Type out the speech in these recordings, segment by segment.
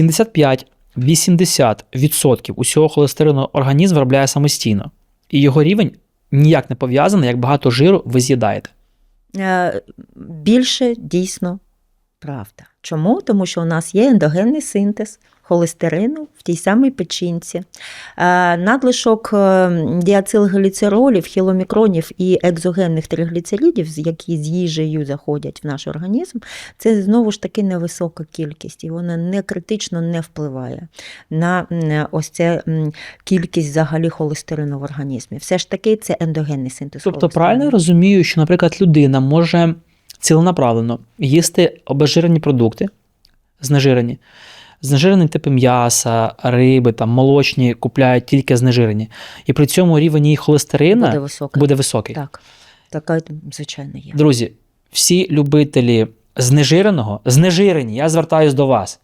75-80% усього холестерину організм виробляє самостійно, і його рівень ніяк не пов'язаний, як багато жиру ви з'їдаєте. Е, Більше дійсно правда. Чому? Тому що у нас є ендогенний синтез холестерину в тій самій печінці. Е, Надлишок е, діацилгліцеролів, хіломікронів і екзогенних тригліцеридів, які з їжею заходять в наш організм, це знову ж таки невисока кількість, і вона не критично не впливає на ось це кількість взагалі холестерину в організмі. Все ж таки це ендогенний синтез. Тобто, правильно я розумію, що, наприклад, людина може ціленаправлено їсти обезжирені продукти, знежирені, знежирені типи м'яса, риби, там, молочні купляють тільки знежирені. І при цьому рівень її холестерина буде буде, високий. Так, така, звичайно, є. Друзі, всі любителі знежиреного, знежирені, я звертаюсь до вас.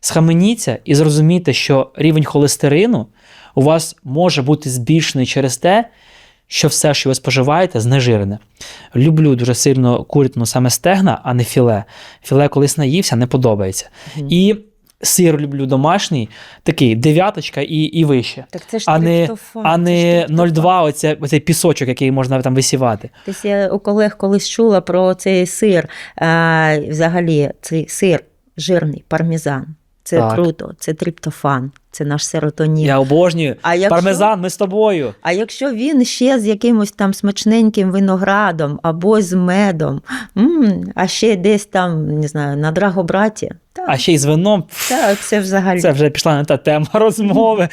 Схаменіться і зрозумійте, що рівень холестерину у вас може бути збільшений через те, що все, що ви споживаєте, знежирене. Люблю дуже сильно курятину саме стегна, а не філе. Філе колись наївся, не подобається. Мгм. І сир люблю домашній, такий дев'яточка і, і вище. Так це ж А не, а не 0,2 оце, оцей пісочок, який можна там висівати. Тобто я у колег колись чула про цей сир. А, взагалі, цей сир жирний, пармезан. Це Так. круто, це триптофан, це наш серотонін. Я обожнюю. А якщо, Пармезан, ми з тобою. а якщо він ще з якимось там смачненьким виноградом або з медом, м, а ще десь там, не знаю, на драгобраті, так, А ще й з вином. так це взагалі. Це вже пішла не та тема розмови.